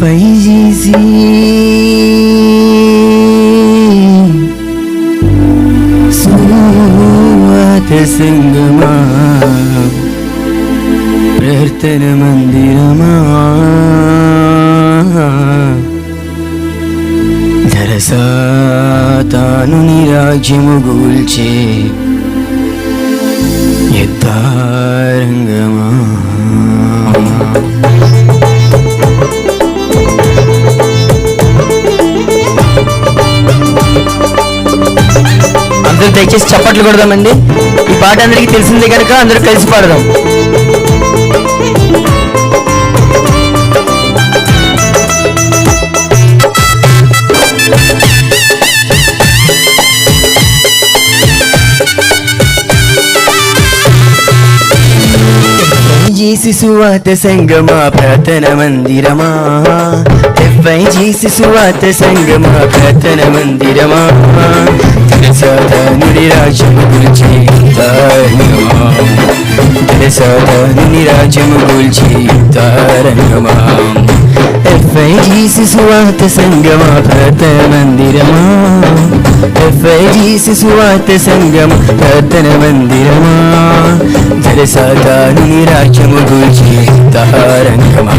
ఎఫ్ఐజిసి సువాత సంగమా ప్రార్థన మందిరమా. ధరసాతాను నిరాజ్యము గూల్చే. దయచేసి చప్పట్లు కొడదామండి. ఈ పాట అందరికీ తెలిసిందే కనుక అందరూ కలిసి పాడదాం. జీసి సువాత సంగమా ప్రార్థన మందిరమా? ఎఫ్ఐజీ సువాత సంగమా ప్రార్థన మందిరమా? సాధానుడి రాజ్యము గురించి తారంగమా సాధానుని రాజ్యము గురించి తారంగమా ఎఫ్ఐజీ సువార్త సంగమ ప్రార్థన మందిరమా ఎఫ్ఐజీ సువార్త సంగమ ప్రార్థన మందిరమా ధరసాతాను రాజ్యము గూల్చి తారంగమా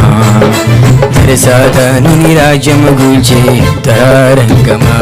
ధరసాతాను రాజ్యము గూల్చి తారంగమా